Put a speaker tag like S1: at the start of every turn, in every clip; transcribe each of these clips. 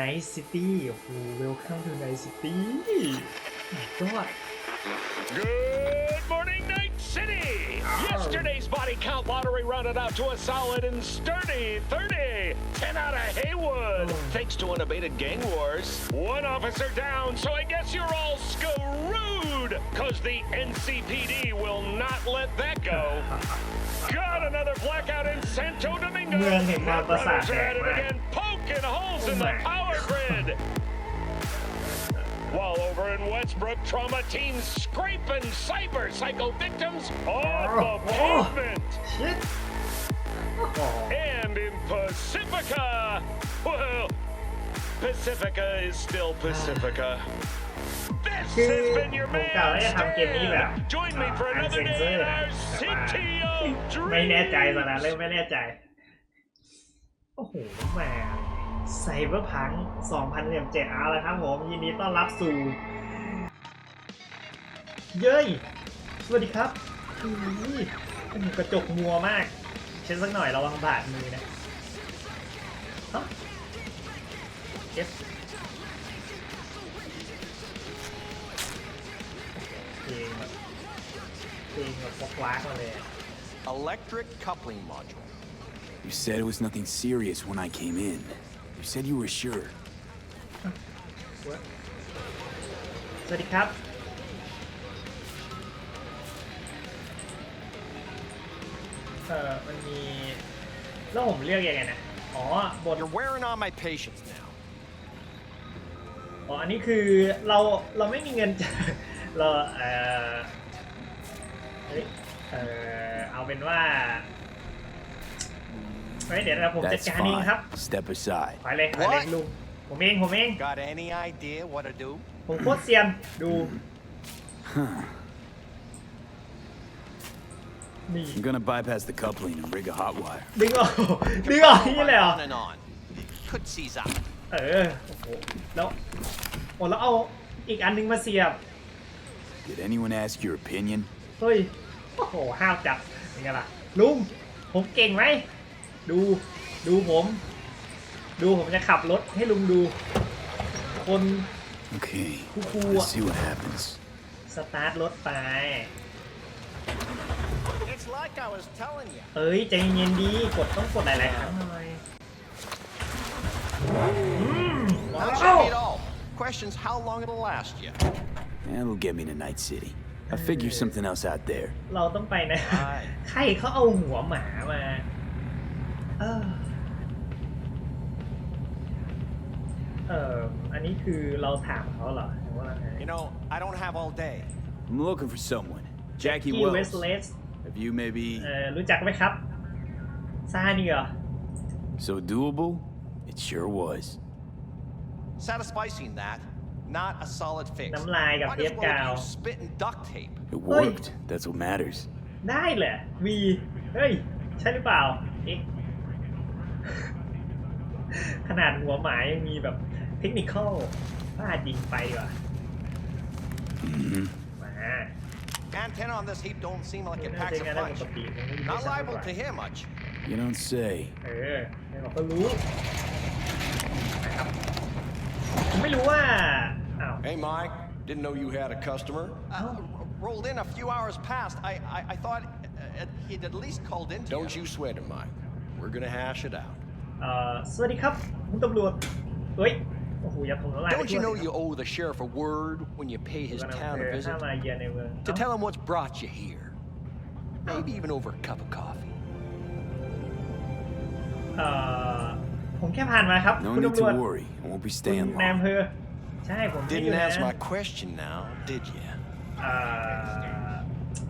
S1: Night City โอ้โห Welcome to Night City ก็
S2: Good morning, Night City! Yesterday's body count lottery rounded out to a solid and sturdy 30. 10 out of Haywood, thanks to unabated gang wars. One officer down, so I guess you're all screwed, because the NCPD will not let that go. Got another blackout in Santo Domingo.
S1: เมืองแห่งความประสาท
S2: Runners
S1: แด
S2: are
S1: ก
S2: at it
S1: มาก
S2: again, poking holes in the
S1: Oh my.
S2: power grid. While over in Westbrook, trauma teams scraping cyber psycho victims off
S1: Oh,
S2: the
S1: oh.
S2: pavement.
S1: ชิดโอ้โห
S2: And in Pacifica, well, Pacifica is still Pacifica. This
S1: คือ
S2: has been your
S1: ผม
S2: man
S1: กล่าวว่าจะทำเกมนี้แบบ
S2: Stan. Join me for
S1: อัน
S2: another
S1: เซนเซอ
S2: day
S1: ร์
S2: in
S1: นะ
S2: our
S1: แต่ว่า
S2: city of
S1: ไม่แน่ใจตอน
S2: dreams.
S1: นั้นเริ่มไม่แน่ใจ โอ้โหแหม ไซเบอร์พัง2017เอาละครับผม ยินดีต้อนรับสู่ เย้ย สวัสดีครับอุ้ยโอ้โหกระจกมัวมาก เช็ดสักหน่อยระวังบาดมือนะฮะเก็บเพลงแบบเพลงแบบฟอกวากมาเลยอะ
S3: Electric coupling module.
S4: You said it was nothing serious when I came in. You said you were sure.
S1: สวัสดีครับ เออมันมี แล้วผมเรียกยังไงนะ อ๋อบท
S3: You're wearing on my patience now.
S1: อ๋อ อันนี้คือเรา เราไม่มีเงินจะเรา เออเฮ้ย เออเอาเป็นว่า เฮ้ยเดี๋ยวเราผมจัด
S4: That's
S1: การเองครับ
S4: fine. Step aside.
S1: ไปเลยไปเลย
S3: What?
S1: ลุงผมเองผมเอง
S3: Got any idea what to do?
S1: ผมโคตรเซียนดู
S4: Huh.
S1: นี่
S4: I'm gonna bypass the coupling and rig a hot wire.
S1: ดึงออกดึงออกนี่เลยเหรอ
S3: on and on. Could seize out.
S1: เออโอ้โหแล้วโอ้แล้วเอาอีกอันนึงมาเสียบ
S4: Did anyone ask your opinion?
S1: เฮ้ย โอ้โห ห้าวจับเป็นไงล่ะ ลุง ผมเก่งไหม ดู ดูผม ดูผมจะขับรถให้ลุงดู คน
S4: Okay.
S1: Cool.
S4: Let's see what happens.
S1: สตาร์ทรถไป
S3: It's like I was telling you.
S1: เอ้ย ใจเย็นๆดี กดต้องกดหลายๆครั้งหน่อยอืมมา
S3: Not
S1: แล้ว
S3: check it all. Questions how long it'll last you.
S4: That'll get me to Night City. I figure something else out there.
S1: เราต้องไปนะ
S3: ใช่
S1: ใครเขาเอาหัวหมามาเ ออ เอออันนี้คือเราถามเขาเหรอหรือว่าไง
S3: You know, I don't have all day.
S4: I'm looking for someone. Jackie
S1: ที่เวส
S4: Wells.
S1: เลส
S4: Have you maybe
S1: เออรู้จักไหมครับ ซานี่เหรอ
S4: so doable? It sure was.
S3: Satisficing that, not a solid fix.
S1: น้ำลายกับ
S3: Might
S1: เท
S3: as
S1: ป
S3: well
S1: กาว
S3: use spit and duct tape.
S4: It
S1: Oi.
S4: worked. That's what matters.
S1: ได้เหรอวีเฮ้ย ใช่หรือเปล่าเอ๊ะ ขนาดหัวหมายังมีแบบเทคนิคอลพลาดยิงไปว่ะ
S4: hmm
S1: มา
S3: Antenna on this heap don't seem like it
S1: น่า
S3: packs
S1: จะ
S3: a
S1: งานได้ป
S3: punch.
S1: กติมันไม่ได้
S3: Not
S1: สั่น
S3: liable
S1: กว่า
S3: to hear much.
S4: You don't say.
S1: เออไม่บอกก็รู้นะครับผมไม่รู้ว่าอ้าว
S5: Hey, Mike. Didn't know you had a customer.
S3: Uh, r- rolled in a few hours past. I, I, I thought uh, uh, he'd at least called in to
S5: Don't you sweat it, Mike. We're gonna hash it out.
S1: เอ่อสวัสดีครับคุณตำรวจ เฮ้ย โอ้โหอย่าผมละลาย
S5: Don't you know you owe the sheriff a word when you pay his
S1: กำลัง
S5: town
S1: เอ
S5: a
S1: อถ้า
S5: visit?
S1: มาเยือนในเมือง
S5: To tell him what's brought you here. Maybe even over a cup of coffee.
S1: เอ่อผมแค่ผ่านมาครับ
S4: No
S1: คุณ
S4: need
S1: ตำรวจ
S4: to worry. I won't be
S1: คุณ
S4: staying
S1: นายอำเภ
S4: long.
S1: อใช่ ผมไม่อ
S5: Didn't
S1: ยู่นะ
S5: answer my question now, did you?
S1: เอ่อ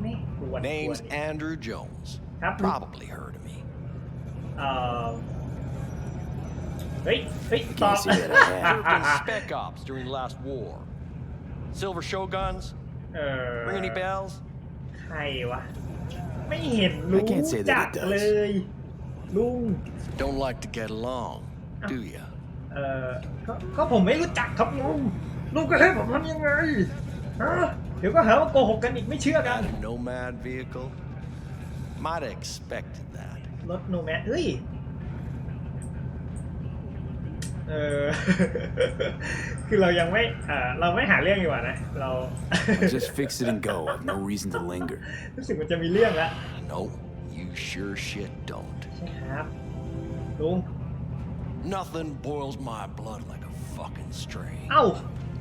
S1: ไม่กวน
S5: Name's
S1: กวน
S5: Andrew Jones.
S1: Huh?
S5: Probably heard of me.
S1: เอ่อ เฮ้ย เฮ้ย
S4: I
S1: ตอบ
S4: can't say that I
S5: Served in
S4: have.
S5: spec ops during the last war. Silver Shoguns?
S1: เออ
S5: Ring any bells?
S1: ใครวะ ไม่เห็นรู้
S4: I can't say that
S1: จัก
S4: it does.
S1: เลย ลุง
S5: Don't like to get along, do you?
S1: เออก็ก็ผมไม่รู้จักครับลุง ลุงก็ให้ผมทำยังไงฮะเดี๋ยวก็หาว่าโกหกกันอีกไม่เชื่อกัน
S5: Got a nomad vehicle? Might have expected that.
S1: รถโนแมสเฮ้ย เ เออ คือเรายังไม่เออเราไม่หาเรื่องดีกว่านะ เรา
S4: Just fix it and go. I've no reason to linger.
S1: รู้สึกมันจะมีเรื่องแล้ว
S5: No, you sure shit don't.
S1: ใช่ครับ ลุง
S5: Nothing boils my blood like a fucking strain.
S1: เอ้า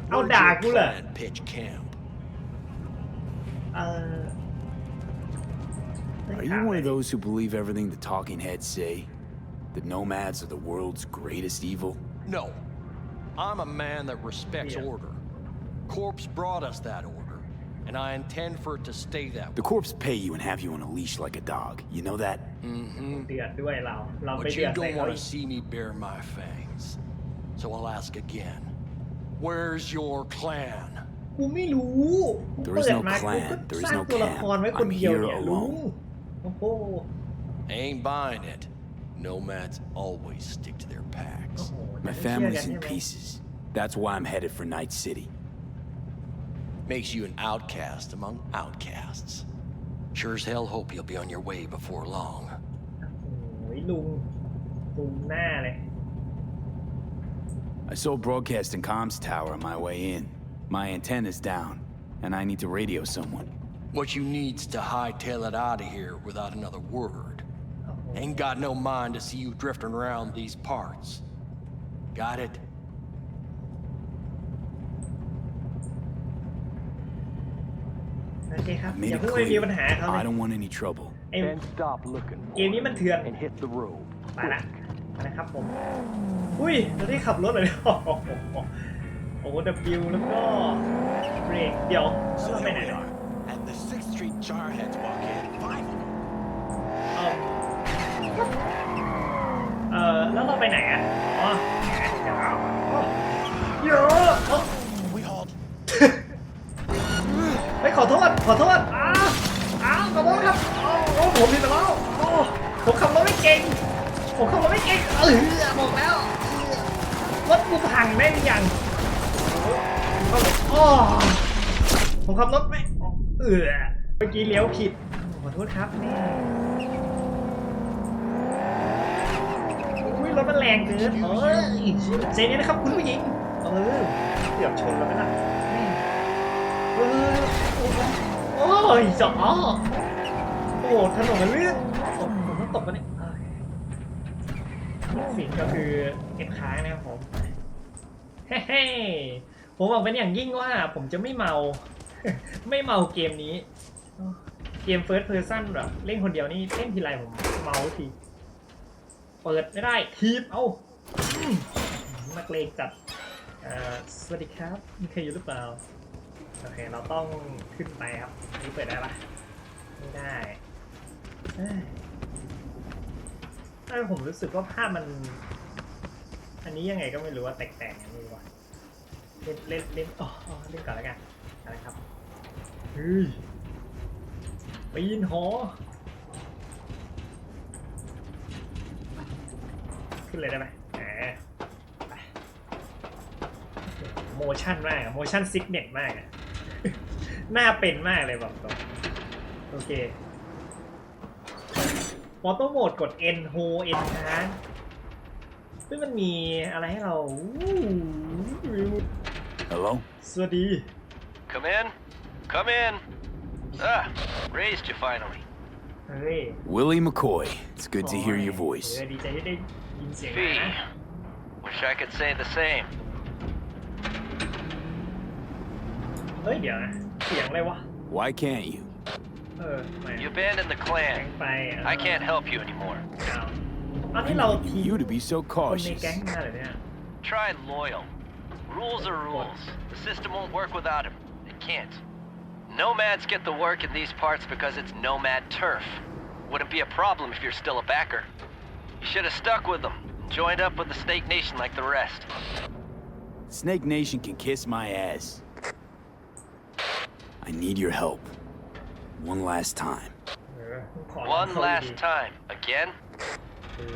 S1: เอา
S5: Where'd
S1: ด่า
S5: your
S1: กูเหรอ
S5: clan pitch camp?
S1: เออ
S4: Are you one of those who believe everything the talking heads say? That nomads are the world's greatest evil?
S5: No. I'm a man that respects
S1: yeah.
S5: order. Corpse brought us that order, and I intend for it to stay that way.
S4: The corpse pay you and have you on a leash like a dog. You know that?
S5: Mm-hmm. But you don't want to see me bare my fangs. So I'll ask again. Where's your clan?
S4: There is no clan. There is no camp. I'm here alone.
S1: I
S5: ain't buying it. Nomads always stick to their
S1: โอ้
S5: packs.
S1: โห
S4: My
S1: จะไม่เชื่อกัน
S4: family's
S1: ใช่
S4: in
S1: ไหม
S4: pieces. That's why I'm headed for Night City.
S5: Makes you an outcast among outcasts. Sure as hell hope you'll be on your way before long.
S1: โอ้ยลุงลุงหน้าเลย
S4: I saw a broadcasting comms tower on my way in. My antenna's down, and I need to radio someone.
S5: What you need's to hightail it out of here without another word. Ain't got no mind to see you drifting around these parts. Got it?
S1: โอเคครับ
S4: I
S1: อย่า
S4: made it
S1: เพิ่งไปมี
S4: clear.
S1: ปัญหาเขาเล
S4: I
S1: ย
S4: don't want any trouble.
S1: ไอ้
S5: Then stop looking for
S1: เกมนี้มันเถื่อน
S5: and hit the road.
S1: ไปละไปนะครับผม อุ้ยเราได้ขับรถเลย โอ้โหโอ้โห W แล้วก็เบรกเดี๋ยวแล้วเราไปไหนเนี่ย ขอโทษ อ้าวอ้าวขอโทษครับโอ้โอ้ผมผิดไปแล้วโอ้ผมขับรถไม่เก่ง ผมขับรถไม่เก่ง เออบอกแล้ว รถกูพังแม่งยังโอ้ผมขับรถไม่เออเมื่อกี้เลี้ยวผิด ขอโทษครับแม่อุ้ยรถมันแรงเกินเอ้ยเซนี้นะครับคุณผู้หญิง เออเกือบชนแล้วไหมล่ะเออ โอ้ยจอโอ้ถนนมันลื่นผมผมต้องตกมาเนี่ยสิ่งก็คือเก็บค้างนะครับผม เฮ้ๆผมหวังเป็นอย่างยิ่งว่าผมจะไม่เมา ไม่เมาเกมนี้ เกม First Person แบบเล่นคนเดียวนี่เล่นทีไรผมเมาที เปิดไม่ได้ทีบเอามนักเลงจัดสวัสดีครับมีใครอยู่หรือเปล่า โอเค เราต้องขึ้นไปครับนนี้เปิดได้ปะไม่ได้เอ้ยเอ้ยผมรู้สึกว่าภาพมัน อันนี้ยังไงก็ไม่รู้ว่าแตกๆอย่างนี้วะเล่นเล่นเล่นอ๋อเล่นก่อนแล้วกันอะไรครับเฮ้ยปีนหอ ขึ้นเลยได้ไหมแหมโมชั่นมากโมชั่นซิกเน็ตมากอะ หน้าเป็นมากเลยบอกตรงโอเคออโต้โหมดกด N h o N ค้างซึ่งมันมีอะไรให้เราอู้วิว
S4: Hello?
S1: สวัสดี
S6: Come in. Come in. Ah, raised you finally.
S1: เฮ้ย
S4: Willie McCoy. It's good to hear your
S1: เอ
S4: voice.
S1: อดีใจที่ได้ยินเสียง
S6: Fee.
S1: นะ
S6: Wish I could say the same.
S1: ฮ้ย เดี๋ยวนะ เสียงอะไรวะ
S4: Why can't you?
S1: เออแหม
S6: You abandoned the
S1: แข็ง
S6: clan.
S1: ไปเออ
S6: I can't help you anymore.
S1: อ้าวตอนนี้เราทีม
S4: You to be so
S1: คนใน
S4: cautious.
S1: แก๊งมาเลยเนี่ย
S6: Try loyal. Rules are rules. The system won't work without him. It can't. Nomads get the work in these parts because it's nomad turf. Wouldn't be a problem if you're still a backer. You should have stuck with them. Joined up with the Snake Nation like the rest.
S4: Snake Nation can kiss my ass. I need your help. One last time.
S6: One last time. Again?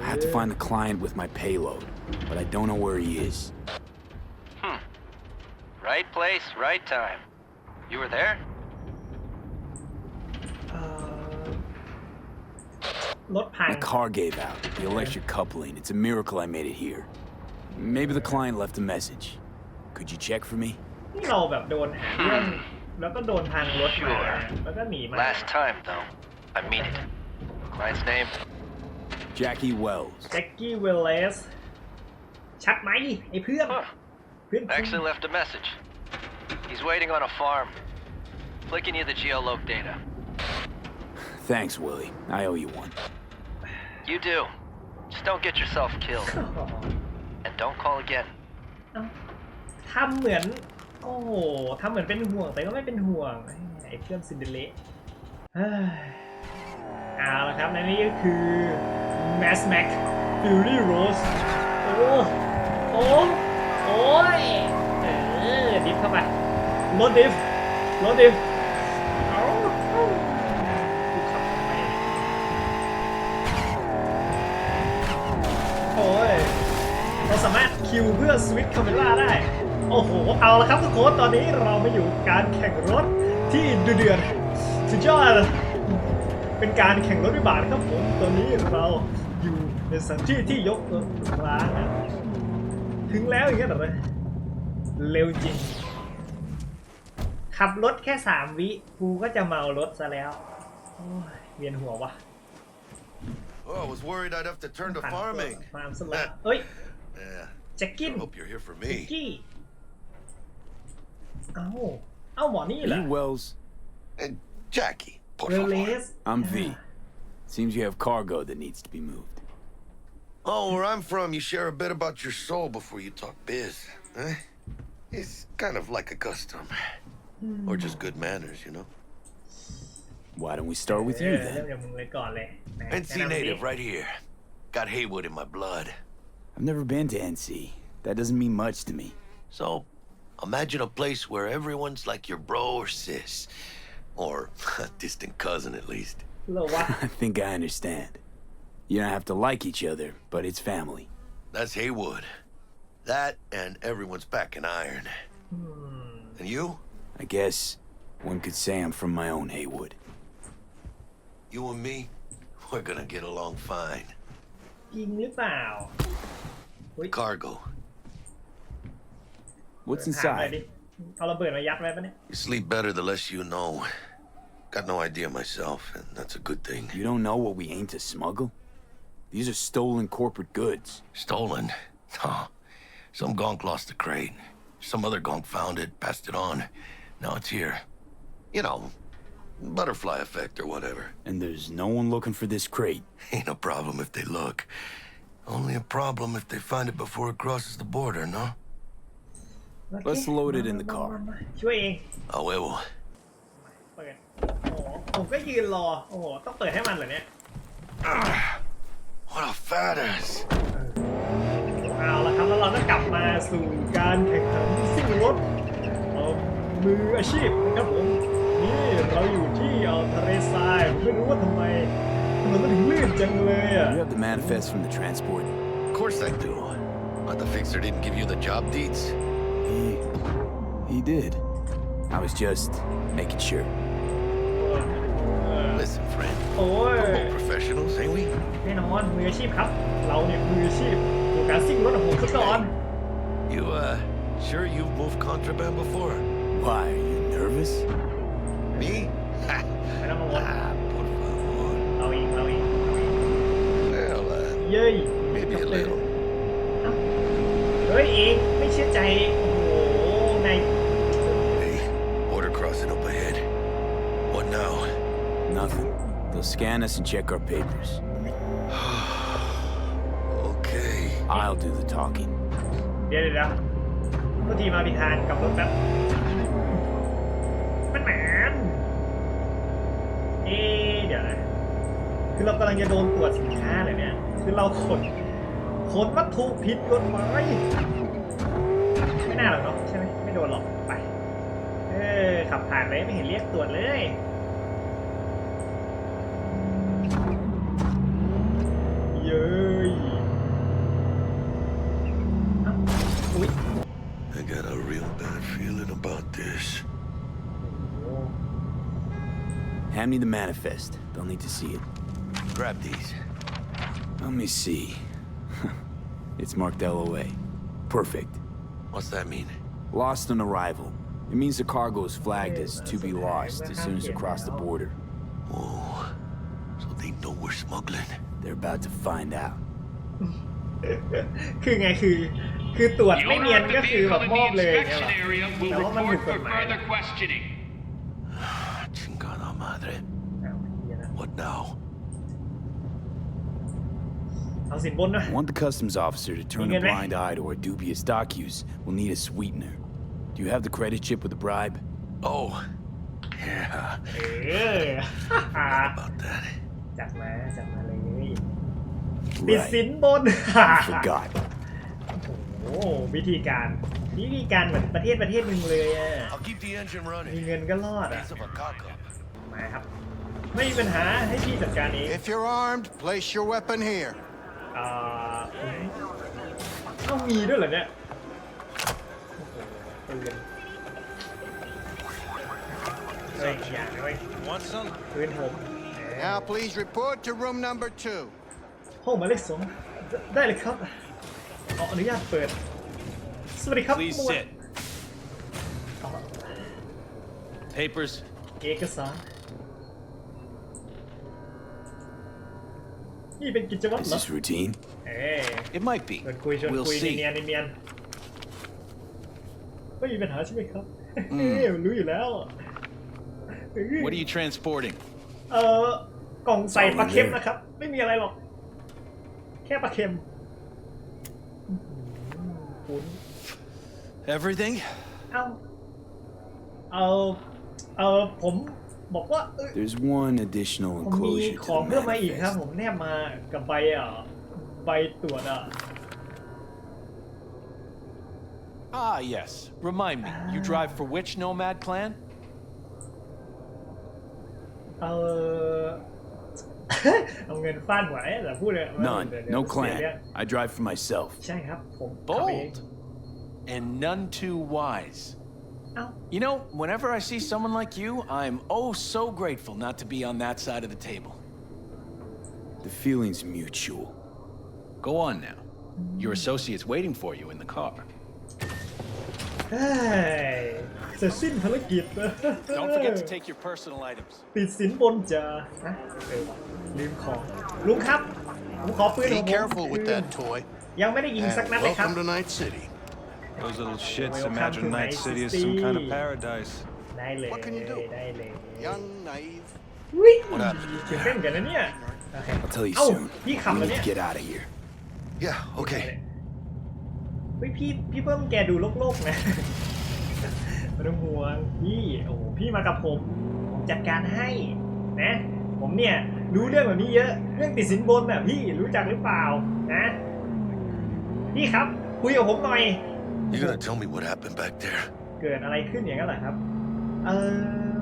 S4: I have to find the client with my payload, but I don't know where he is.
S6: Hmm. Right place, right time. You were there?
S1: Uh,
S4: my car gave out. The electric coupling. It's a miracle I made it here. Maybe the client left a message. Could you check for me?
S1: You know about doing that. Hmm. บบโดนหาเรื่องแล้วก็โดนทางรถมา
S6: Sure.
S1: แล้วก็หนีมา
S6: Last time, though, I mean it. Client's name?
S4: Jackie Wells.
S1: แจ็คกี้เวลเลสชัดไหมไอ้เพื่อน
S6: Huh.
S1: เพื่อน
S6: Actually left a message. He's waiting on a farm. Flicking you the geoloc data.
S4: Thanks, Willie. I owe you one.
S6: You do. Just don't get yourself killed. And don't call again.
S1: ทำเหมือน โอ้โหทำเหมือนเป็นห่วงแต่ก็ไม่เป็นห่วงไอ้เพื่อนซินเดเลเฮ้ยเอาละครับและนี่ก็คือ Mass Max Fury Rose โอ้โอ้โอ้ยเออดิฟเข้าไปรถดิฟรถดิฟเอาเอากูขับไมโอ้ยเราสามารถคิวเพื่อสวิตช์คาเมล่าได้ โอ้โห เอาละครับทุกคนตอนนี้เรามาอยู่การแข่งรถที่ดุเดือดสุดยอดเป็นการแข่งรถวิบากครับผมตอนนี้เราอยู่ในสถานที่ที่ยกรถร้างนะถึงแล้วอย่างเงี้ยเหรอเร็วจริง ขับรถแค่สามวิกูก็จะเมารถซะแล้วโอ้ยเวียนหัววะ
S7: Oh, I was worried I'd have to turn to
S1: ปั่น
S7: farming.
S1: ฟาร์มซะแล้วเอ้ย
S7: Yeah.
S1: แจ็คกิน
S7: Hope you're here for
S1: แจ็ค
S7: me.
S1: กี้ เอ้า เอ้าหมอนี่
S4: Are
S1: เหรอ
S4: you Wells?
S7: And Jackie, por
S1: เรเล
S7: favor.
S1: ส
S4: I'm V. Seems you have cargo that needs to be moved.
S7: Oh, where I'm from, you share a bit about your soul before you talk biz. Eh? It's kind of like a custom. Or just good manners, you know?
S4: Why don't we start with
S1: เอ
S4: you
S1: อเริ่ม
S4: then?
S1: จากมึงเลยก่อนเลยไหน
S7: NC
S1: แนะนำดิ
S7: native right here. Got Haywood in my blood.
S4: I've never been to NC. That doesn't mean much to me.
S7: So, imagine a place where everyone's like your bro or sis. Or a distant cousin, at least.
S1: เหรอวะ
S4: I think I understand. You don't have to like each other, but it's family.
S7: That's Haywood. That and everyone's back in iron. And you?
S4: I guess one could say I'm from my own Haywood.
S7: You and me? We're gonna get along fine.
S1: จริงหรือเปล่า
S7: Cargo.
S4: What's
S1: ถามหน่อยดิ
S4: inside?
S1: เอาระเบิดมายัดไว้ปะเนี่ย
S7: You sleep better the less you know. Got no idea myself, and that's a good thing.
S4: You don't know what we aim to smuggle? These are stolen corporate goods.
S7: Stolen? No. Some gonk lost the crate. Some other gonk found it, passed it on. Now it's here. You know, butterfly effect or whatever.
S4: And there's no one looking for this crate.
S7: Ain't a problem if they look. Only a problem if they find it before it crosses the border, no?
S1: โอเค
S4: Let's load it in the car.
S1: ช่วยเอง
S7: A huevo.
S1: เปิด โอ้โหผมก็ยืนรอ โอ้โห ต้องเปิดให้มันเหรอเนี่ย
S7: What a fat ass.
S1: เอาละครับ แล้วเราก็กลับมาสู่การแข่งขันซิ่งรถเอ่อมืออาชีพนะครับผม นี่เราอยู่ที่เอ่อทะเลทรายผมไม่รู้ว่าทำไมถนนมันถึงลื่นจังเลยอ่ะ
S4: You have the manifest from the transport?
S7: Of course I do. But the fixer didn't give you the job deeds?
S4: He. he did. I was just making sure.
S1: เออ
S7: Listen, friend.
S1: โอ้ย
S7: We're professionals, ain't we?
S1: แน่นอนมืออาชีพครับ เราเนี่ยมืออาชีพดูการซิ่งรถของผมซะก่อน
S7: You, uh, sure you've moved contraband before?
S4: Why, are you nervous?
S7: Me? Ha!
S1: ไม่ต้องกังวล
S7: Ah, por favor.
S1: เราเองเราเองเราเอง
S7: Well, uh,
S1: เย้ย
S7: maybe a little.
S1: เอ้าเฮ้ยเองไม่เชื่อใจ โอ้โห โห ใน
S7: Hey, border crossing up ahead. What now?
S4: Nothing. They'll scan us and check our papers.
S7: Okay.
S4: I'll do the talking.
S1: เดี๋ยวเดี๋ยวเดี๋ยวพอทีมาพิธานกับรถแป๊บมันแหมนเอ๊ะเดี๋ยวนะคือเรากำลังจะโดนตรวจสินค้าเลยเนี่ย คือเราขนขนวัตถุผิดกฎหมายไม่น่าหรอกเนาะ ผ่านไปไม่เห็นเรียกตรวจเลย เย้ยเอ้าอุ๊ย
S7: I got a real bad feeling about this.
S4: Hand me the manifest. They'll need to see it.
S7: Grab these.
S4: Let me see. it's marked LOA. Perfect.
S7: What's that mean?
S4: Lost on arrival. It means the cargo is flagged as to be lost as soon as you cross the border.
S7: Oh, so they know we're smuggling.
S4: They're about to find out.
S1: คือไงคือ คือตรวจ
S8: The
S1: ไม่
S8: owner
S1: เนียน
S8: of
S1: ก็
S8: the
S1: คือแบบ
S8: vehicle in
S1: มอบ
S8: the
S1: เลยเนี่ย
S8: inspection
S1: เหรอ
S8: area will
S1: แต่ว่ามันถูก
S8: report
S1: กฎ
S8: for
S1: หมายนะ
S8: further questioning.
S7: Chingada madre.
S1: อ้าวเหี้ยนะ
S7: What now?
S1: เอาสินบนนะ
S4: Want the customs officer to turn a
S1: Ingin, meh?
S4: blind eye to our dubious dock use, we'll need a sweetener. Do you have the credit chip with the bribe?
S7: Oh, yeah.
S1: เออ
S7: About that.
S1: จัดมาจัดมาเลยติดสิน
S4: Right.
S1: บน
S4: Forgot.
S1: โอ้โหวิธีการวิธีการเหมือนประเทศประเทศหนึ่งเลยอะ
S7: I'll keep the engine
S1: มี
S7: running.
S1: เงินก็รอดอะ
S7: Piece of a cock up.
S1: มาครับ ไม่มีปัญหาให้พี่จัดการเอง
S9: If you're armed, place your weapon here.
S1: อ่าต้องมีด้วยเหรอเนี่ย โอ้โหปืนเฮ้ยอย่านะเว้ย
S9: Want some?
S1: ปืนผมแหม
S9: Now, please report to room number two.
S1: ห้องหมายเลขสองได้เลยครับขออนุญาตเปิด สวัสดีครับ
S10: Please
S1: หมวด
S10: sit. Papers.
S1: เอกสาร นี่เป็นกิจวัตร
S4: Is
S1: เหรอ
S4: this routine?
S1: เอ้ย
S10: It might be.
S1: ชวนคุยชวน
S10: We'll
S1: คุย
S10: see.
S1: เนียนๆเนียนๆ ไม่มีปัญหาใช่ไหมครับเอ้ยรู้อยู่แล้วเอ้ย
S10: What are you transporting?
S1: เอ่อกล่องใส่ปลาเค็มนะครับ ไม่มีอะไรหรอก แค่ปลาเค็มอื้อหือคุ้น
S10: Everything?
S1: เอ้าเอาเอาผมบอกว่าเอ้ย
S4: There's one additional
S1: ผมมี
S4: enclosure
S1: ของ
S4: to
S1: เพิ่ม
S4: the
S1: มาอีกครับผ
S4: manifest.
S1: มแนบมากับใบอะใบตรวจอะ
S10: Ah, yes. Remind me, you drive for which nomad clan?
S1: Uh, I'm going to find one.
S4: None. No clan. I drive for myself.
S10: Bold. And none too wise. You know, whenever I see someone like you, I'm oh so grateful not to be on that side of the table.
S4: The feeling's mutual.
S10: Go on now. Your associate's waiting for you in the car.
S1: เฮ้ยเสร็จสิ้นภารกิจ
S10: Don't forget to take your personal items.
S1: ติดสินบนจะฮะเออว่ะลืมของ ลุงครับ ผมขอปืนของ
S9: Be
S1: ผม
S9: careful with that toy.
S1: ยังไม่ได้ยิงสัก
S9: And
S1: นัดเลยครับ
S9: welcome to Night City.
S8: Those little shits
S1: Welcome
S8: imagine
S1: to
S8: Night
S1: Night
S8: City is
S1: City.
S8: some kind of paradise.
S1: ได้เลย
S9: What can you do?
S1: ได้เลย
S9: Young, naive.
S1: อุ้ย
S7: What happened?
S1: ตื่นเต้นกันนะเนี่ยโอเค
S4: I'll tell you
S1: Oh,
S4: soon.
S1: he come
S4: We
S1: with
S4: need
S1: it.
S4: to get out of here.
S7: Yeah, okay.
S1: เฮ้ยพี่พี่เพิ่มแกดูโลกๆนะไม่ต้องห่วงพี่โอ้โหพี่มากับผมผมจัดการให้นะ ผมเนี่ยรู้เรื่องแบบนี้เยอะ เรื่องติดสินบนน่ะพี่รู้จักหรือเปล่านะพี่ครับคุยกับผมหน่อย
S7: You gonna tell me what happened back there?
S1: เกิดอะไรขึ้นอย่างนั้นเหรอครับ เออ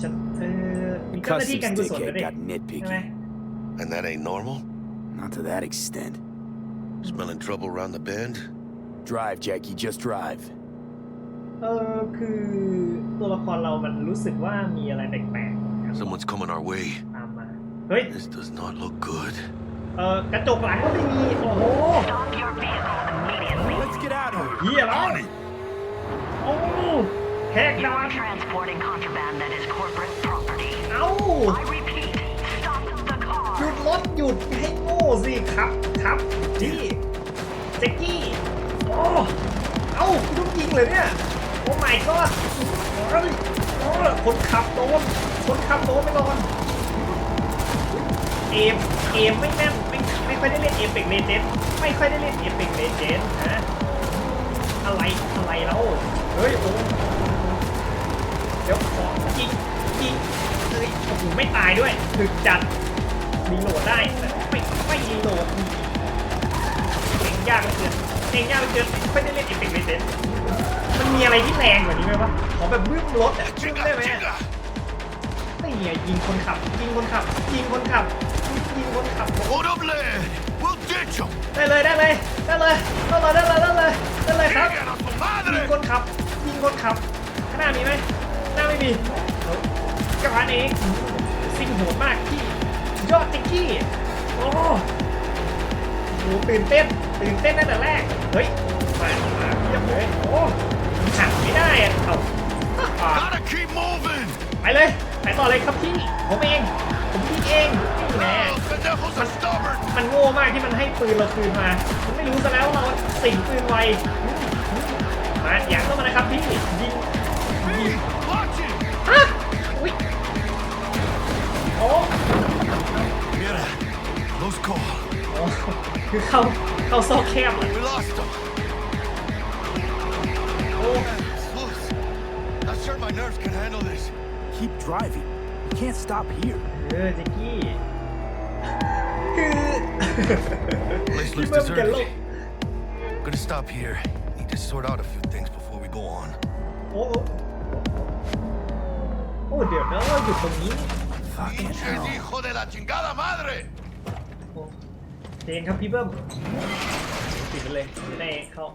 S1: ฉันเออมีเจ้าหน้าที่
S4: Customs
S1: การกุศล
S4: dickhead
S1: ด้วย
S4: got
S1: ใช่ไหม
S4: nitpicky.
S7: And that ain't normal?
S4: Not to that extent.
S7: Smelling trouble around the bend?
S4: Drive, Jackie. Just drive.
S1: เออคือตัวละครเรามันรู้สึกว่ามีอะไรแปลกๆครับ
S7: Someone's coming our way.
S1: ตามมา เฮ้ย
S7: This does not look good.
S1: เออกระจกหลังก็ไม่มี โอ้โห
S4: Let's get out of here.
S1: เฮียแล้วโอ้แหกด่าน
S11: transporting contraband that is corporate property.
S1: เอ้า
S11: I repeat, stop the
S1: หยุ
S11: car.
S1: ดรถหยุดให้โง่สิครับ ครับพี่แจ็คกี้โอ้เอ้าคุณต้องยิงเลยเนี่ยโอ้ my god เฮ้ยโอ้คนขับโดนคนขับโดนไปก่อนเอมเอมไม่แม่นไม่ไม่ค่อยได้เล่นเอ e เ l กเลเจนไม่ค่อยได้เล่นเอ e เ l กเลเจนฮะอะไรอะไรแล้วเฮ้ยโอ้เดี๋ยวขอยิงยิงเฮ้ยโอ้โหไม่ตายด้วยถึกจัดรีโหลดได้แต่ไม่ไม่รีโหลดเล่น ยากเหลือเกินเล่นยากเหลือเกินไม่ได้เล่นเอ e เ l กเลเจนมันมีอะไรที่แรงกว่านี้ไหมวะขอแบบบึ้มรถอะบึ้มได้ไหมอะไม่ไงยิงคนขับยิงคนขับยิงคนขับยิงคนขับ
S7: Hold up, lad! We'll ditch them!
S1: ได้เลยได้เลยได้เลยได้เลยได้เลยได้เลยได้เลยครับ
S7: Llegan a su
S1: ยิง
S7: madre!
S1: คนขับยิงคนขับข้างหน้ามีไหมหน้าไม่มีกระบะเองซิ่งโหดมากพี่ยอดจิกกี้โอ้โหตื่นเต้น ตื่นเต้นตั้งแต่แรก เฮ้ย มา มาเพียบเลยโอ้ขัดไม่ได้อะเอาอ่า
S7: Gotta keep moving!
S1: ไปเลยไปต่อเลยครับพี่ ผมเอง ผมพี่เองนี่แน่
S7: Oh, pendejos are stubborn!
S1: มันโง่มากที่มันให้ปืนเราคืนมามันไม่รู้ซะแล้วเราสิ่งปืนไว มาอย่างเข้ามานะครับพี่ ยิงยิง
S7: Watch it!
S1: ฮะอุ้ยโอ้
S7: Mira, close call.
S1: โอ้คือเข้า เข้าซอกแคบเลย
S7: We lost him.
S1: โอ้
S7: Loose. Not sure my nerves can handle this.
S4: Keep driving. You can't stop here.
S1: เออแจ็กกี้ คือ
S7: Place
S1: พี่
S7: looks
S1: เบิ้มจะโลก
S7: deserted. Gonna stop here. Need to sort out a few things before we go on.
S1: โอ้โอ้โอ้เดี๋ยวนะเราอยู่ตรงนี้
S4: Fucking hell.
S7: hijo de la chingada madre!
S1: โอ้เจนครับพี่เบิ้มปิดไปเลยจะได้เข้า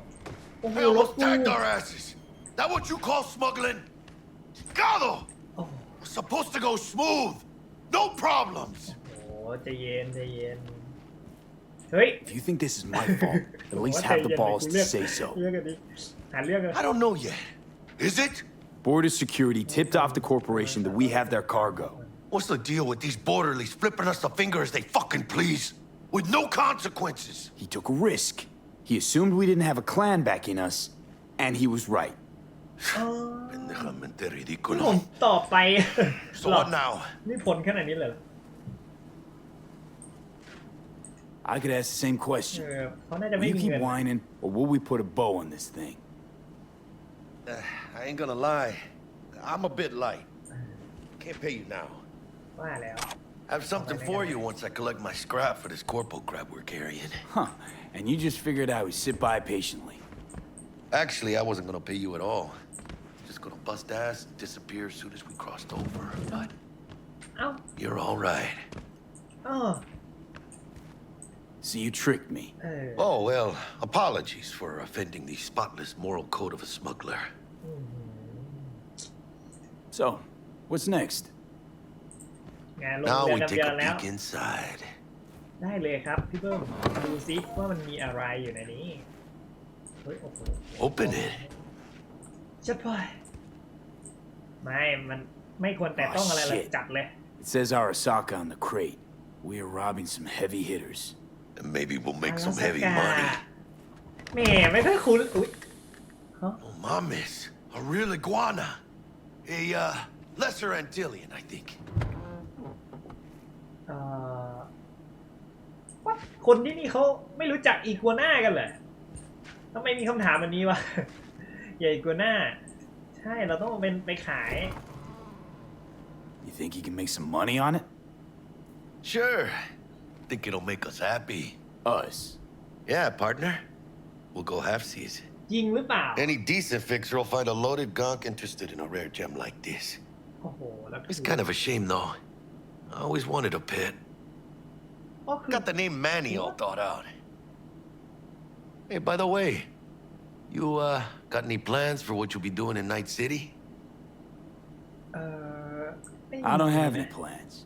S1: โอ้โห
S7: They
S1: รถ
S7: almost
S1: กู
S7: tagged our asses. That what you call smuggling? Chingado!
S1: โอ้โห
S7: We're supposed to go smooth. No problems.
S1: ใจเย็นใจเย็น เฮ้ย
S4: If you think this is my fault, at least have the balls to say
S1: เลื
S4: so.
S1: อกกันดิหาเรื่องกัน
S7: I don't know yet. Is it?
S4: Border security tipped off the corporation that we have their cargo.
S7: What's the deal with these borderlies flipping us the finger as they fucking please? With no consequences.
S4: He took a risk. He assumed we didn't have a clan backing us, and he was right.
S7: Pendejamente
S1: ผ
S7: ridículo.
S1: มต่อไป
S7: So what now?
S1: นี่ผลขนาดนี้เลยเหรอ
S4: I could ask the same
S1: เอ
S4: question.
S1: อเขาน่าจะไม่
S4: Will you
S1: มี
S4: keep
S1: เงิน
S4: whining, or will we put a bow on this thing?
S7: Uh, I ain't gonna lie. I'm a bit light. Can't pay you now.
S1: ว่าแล้ว
S7: I have something for you once I collect my scrap for this corporal crap we're carrying.
S4: Huh. And you just figured I would sit by patiently.
S7: Actually, I wasn't gonna pay you at all. Just gonna bust ass and disappear as soon as we crossed over. But
S1: oh.
S7: you're all right.
S1: Oh.
S4: So you tricked me.
S1: Oh.
S7: oh, well, apologies for offending the spotless moral code of a smuggler. Mm -hmm.
S4: So, what's next?
S1: งานลง
S7: Now
S1: เรือ
S7: we
S1: น้ำ
S7: take
S1: เดียว
S7: a
S1: แล้ว
S7: peek inside.
S1: ได้เลยครับพี่เบิ้มดูซิว่ามันมีอะไรอยู่ในนี้ เฮ้ย โอ้โห
S7: Open it.
S1: จะปล่อยไม่ มันไม่ควรแต่ต้องอะไรเลย
S4: Oh, shit.
S1: จัดเลย
S4: It says Arasaka on the crate. We are robbing some heavy hitters.
S7: And maybe we'll make some heavy
S1: อาราสกา
S7: money.
S1: แหม่ไม่ค่อยคุ้นอุ้ย
S7: Oh, mames. A real iguana. A, uh, lesser Antillian, I think.
S1: เอ่อว่าคนที่นี่เขาไม่รู้จักอีกัวน่ากันเหรอทำไมมีคำถามแบบนี้วะ ใหญ่กัวน่า ใช่ เราต้องเอาเป็นไปขาย
S4: You think you can make some money on it?
S7: Sure. Think it'll make us happy.
S4: Us.
S7: Yeah, partner. We'll go halfsies.
S1: ยิงหรือเปล่า
S7: Any decent fixer will find a loaded gonk interested in a rare gem like this.
S1: โอ้โหแล้ว
S7: It's kind of a shame, though. I always wanted a pet. Got the name Manny all thought out. Hey, by the way, you uh, got any plans for what you'll be doing in Night City?
S1: Uh,
S4: I don't have any plans.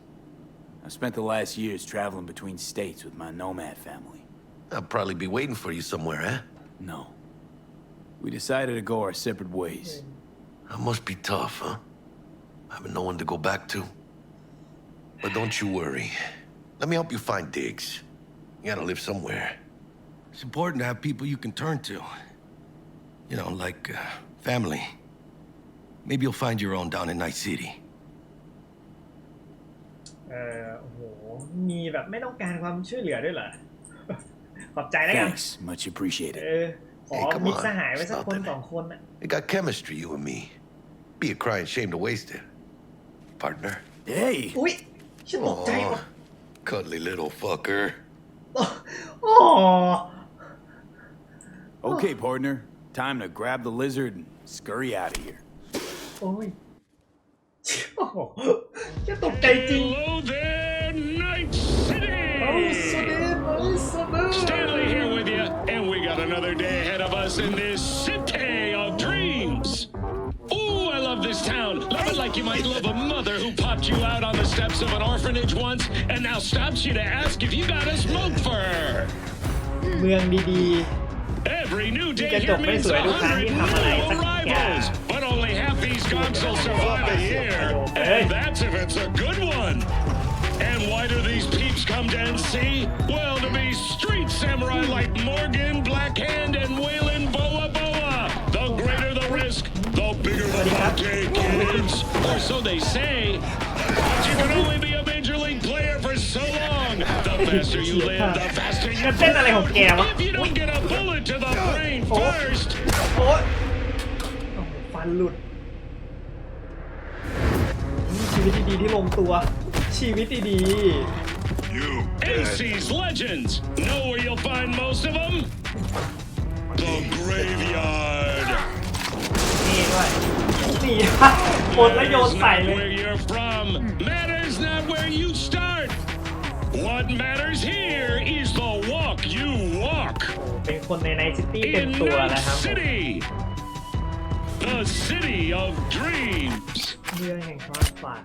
S4: I spent the last years traveling between states with my nomad family.
S7: I'll probably be waiting for you somewhere, eh?
S4: No. We decided to go our separate ways.
S7: That must be tough, huh? Having no one to go back to. But don't you worry. Let me help you find digs. You gotta live somewhere. It's important to have people you can turn to. You know, like uh, family. Maybe you'll find your own down in Night City.
S4: Thanks, much appreciated.
S7: Hey, come on.
S1: สหายไว้สักคน
S7: got chemistry, you and me. Be a crying shame to waste it. Partner.
S4: Hey,
S1: Wait. You look.
S7: Cuddly little fucker.
S1: Oh,
S4: Okay, partner. Time to grab the lizard and scurry out of here.
S1: Oh, get the.
S2: Hello there, Night City!
S1: Oh, oh,
S2: Stanley here with you, and we got another day ahead of us in this like you might love a mother who popped you out on the steps of an orphanage once and now stops you to ask if you got a smoke for her.
S1: เมืองดี
S2: Every new day
S1: Cái
S2: here
S1: chụp mấy
S2: means
S1: sủi
S2: a
S1: đu kháng
S2: hundred
S1: đi thăm lại
S2: new
S1: tất cả.
S2: arrivals, but only half these gonks will survive a year, and that's if it's a good one. And why do these peeps come to NC? Well, to be street samurai like Morgan, Blackhand, and Waylon bigger the bucket, kids. Or so they say. But you can only be a major league player for so long. The faster you live, the faster you
S1: ๆเต้นอะไรของแกวะ
S2: If you don't get a bullet to the brain
S1: Oh.
S2: first,
S1: โอ๊ยโอ้โหฟันหลุดอืมชีวิตดีๆที่ลงตัว ชีวิตดี
S2: NC's legends. Know where you'll find most of them? The graveyard.
S1: ๆนี่ด้วยนี่ หมดแล้วโยน
S2: Matters
S1: ใส่
S2: not
S1: เลย
S2: where you're from. Matters not where you start. What matters here is the walk you walk
S1: เป็นคนในไนซิตี้เต็ม
S2: in
S1: ตัวแล้ว
S2: Night
S1: ครับผม
S2: City. The city of dreams.
S1: เมืองแห่งความฝัน